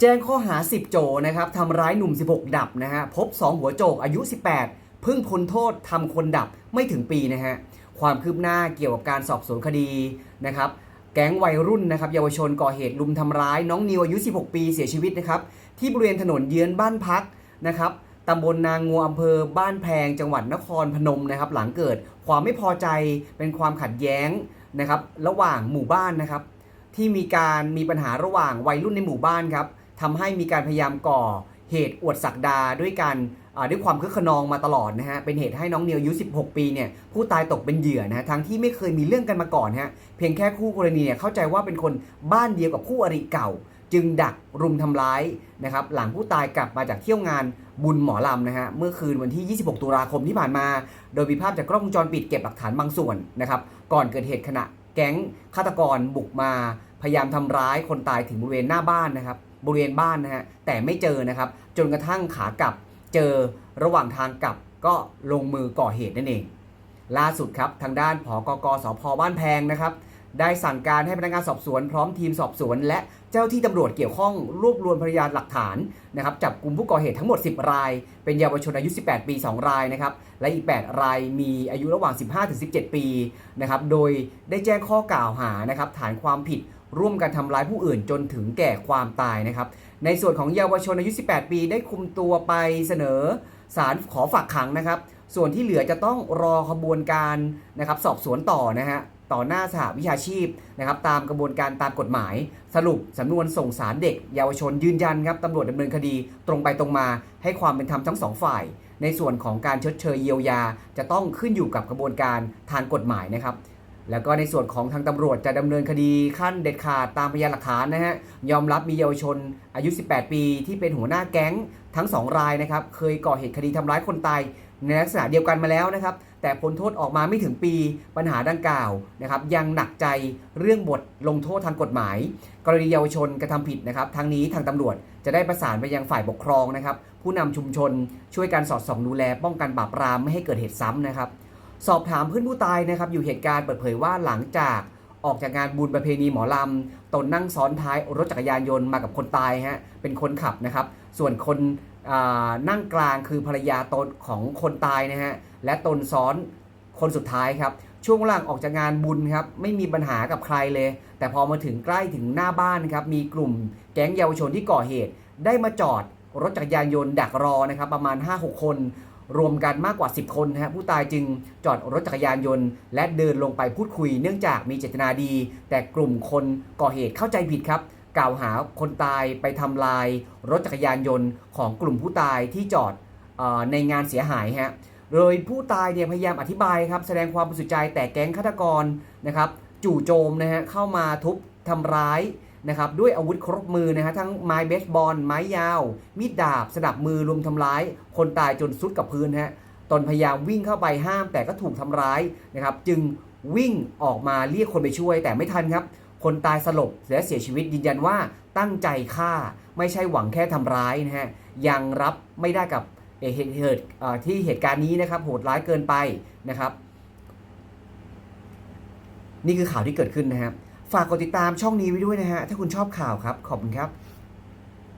แจ้งข้อหา 10 โจนะครับทำร้ายหนุ่ม 16 ดับนะฮะพบ 2 หัวโจกอายุ 18 เพิ่งพ้นโทษทำคนดับไม่ถึงปีนะฮะความคืบหน้าเกี่ยวกับการสอบสวนคดีนะครับแก๊งวัยรุ่นนะครับเยาวชนก่อเหตุลุมทำร้ายน้องนิวอายุ 16 ปีเสียชีวิตนะครับที่บริเวณถนนเยื้อนบ้านพักนะครับตำบลนางงัวอำเภอบ้านแพงจังหวัดนครพนมนะครับหลังเกิดความไม่พอใจเป็นความขัดแย้งนะครับระหว่างหมู่บ้านนะครับที่มีการมีปัญหาระหว่างวัยรุ่นในหมู่บ้านครับ ทำให้มีการพยายามก่อเหตุอวดศักดาด้วยการด้วยความคึกขนองมาตลอดนะฮะ เป็นเหตุให้น้องเนียวอายุ 16 ปีเนี่ยผู้ตายตกเป็นเหยื่อนะฮะ ทั้งที่ไม่เคยมีเรื่องกันมาก่อนฮะ เพียงแค่คู่กรณีเนี่ยเข้าใจว่าเป็นคนบ้านเดียวกับคู่อริเก่า จึงดักรุมทำร้ายนะครับ หลังผู้ตายกลับมาจากเที่ยวงานบุญหมอลำนะฮะ เมื่อคืนวันที่ 26 ตุลาคมที่ผ่านมา โดยมีภาพจากกล้องวงจรปิดเก็บหลักฐานบางส่วนนะครับ ก่อนเกิดเหตุขณะแก๊งฆาตกรบุกมา พยายามทำร้ายคนตายถึงบริเวณหน้าบ้านนะครับ บริเวณบ้านนะฮะแต่ไม่เจอนะครับ จนกระทั่งขากลับเจอระหว่างทางกลับก็ลงมือก่อเหตุนั่นเอง ล่าสุดครับทางด้านผอกกสพบ้านแพงนะครับ ได้สั่งการให้พนักงานสอบสวนพร้อมทีมสอบสวน และเจ้าที่ตำรวจเกี่ยวข้องรวบรวมพยานหลักฐานนะครับจับกลุ่มผู้ก่อเหตุทั้งหมด 10 ราย เป็นเยาวชนอายุ 18 ปี 2 รายนะครับและอีก 8 รายมีอายุระหว่าง 15-17 ปีนะครับโดยได้แจ้งข้อกล่าวหานะครับฐานความผิด ร่วมกันทำร้ายผู้อื่นจนถึงแก่ความตายนะครับ ในส่วนของเยาวชนอายุ 18 ปีได้คุมตัวไปเสนอศาลขอฝากขังนะครับ ส่วนที่เหลือจะต้องรอขบวนการนะครับสอบสวนต่อนะฮะต่อหน้าสหวิชาชีพนะครับตามกระบวนการตามกฎหมาย สรุปสำนวนส่งสารเด็ก เยาวชนยืนยันครับตำรวจดำเนินคดีตรงไปตรงมาให้ความเป็นธรรมทั้งสองฝ่าย ในส่วนของการชดเชยเยียวยา จะต้องขึ้นอยู่กับกระบวนการทางกฎหมายนะครับ แล้วก็ในส่วนของทางตำรวจจะดำเนินคดีขั้นเด็ดขาดตามพยานหลักฐานนะฮะ ยอมรับมีเยาวชนอายุ 18 ปีที่เป็นหัวหน้าแก๊งทั้ง 2 รายนะครับ เคยก่อเหตุคดีทำร้ายคนตายในลักษณะเดียวกันมาแล้วนะครับ แต่พ้นโทษออกมาไม่ถึงปีปัญหาดังกล่าวนะครับ ยังหนักใจเรื่องบทลงโทษทางกฎหมาย กรณีเยาวชนกระทำผิดนะครับ ทั้งนี้ทางตำรวจจะได้ประสานไปยังฝ่ายปกครองนะครับ ผู้นำชุมชนช่วยการสอดส่องดูแลป้องกันปราบปรามไม่ให้เกิดเหตุซ้ำนะครับ สอบถามเพื่อนผู้ตายนะครับอยู่เหตุการณ์เปิดเผยว่าหลังจากออกจากงานบุญประเพณีหมอลำตนนั่งซ้อนท้ายรถจักรยานยนต์มากับคนตายฮะเป็นคนขับนะครับ ส่วนคนนั่งกลางคือภรรยาตนของคนตายนะฮะและตนซ้อนคนสุดท้ายครับช่วงหลังออกจากงานบุญครับไม่มีปัญหากับใครเลย แต่พอมาถึงใกล้ถึงหน้าบ้านครับมีกลุ่มแก๊งเยาวชนที่ก่อเหตุ ได้มาจอดรถจักรยานยนต์ดักรอนะครับประมาณ 5-6 คน รวมกันมากกว่า 10 คนนะฮะผู้ตายจึงจอดรถจักรยานยนต์ และเดินลงไปพูดคุยเนื่องจากมีเจตนาดี แต่กลุ่มคนก่อเหตุเข้าใจผิดครับ กล่าวหาคนตายไปทำลาย รถจักรยานยนต์ของกลุ่มผู้ตายที่จอดออในงานเสียหายฮะโดยผู้ตายเนี่ยพยายามอธิบายครับแสดงความบริสุทธิ์ใจแต่แก๊งฆาตกรนะครับจู่โจมนะฮะเข้ามาทุบทำร้าย นะครับด้วยอาวุธครบมือนะฮะทั้งไม้เบสบอลไม้ยาว มีดดาบสนับมือรุมทำร้าย คนตายจนสุดกับพื้นฮะตนพยายามวิ่งเข้าไปห้ามแต่ก็ถูกทำร้ายนะครับจึงวิ่งออกมาเรียกคนไปช่วยแต่ไม่ทันครับ คนตายสลบและเสียชีวิตยืนยันว่าตั้งใจฆ่าไม่ใช่หวังแค่ทำร้ายนะฮะยังรับไม่ได้กับเหตุเหตุที่เหตุการณ์นี้นะครับโหดร้ายเกินไปนะครับ นี่คือข่าวที่เกิดขึ้นนะครับ ฝากกดติดตามช่องนี้ไว้ด้วยนะฮะ ถ้าคุณชอบข่าวครับ ขอบคุณครับ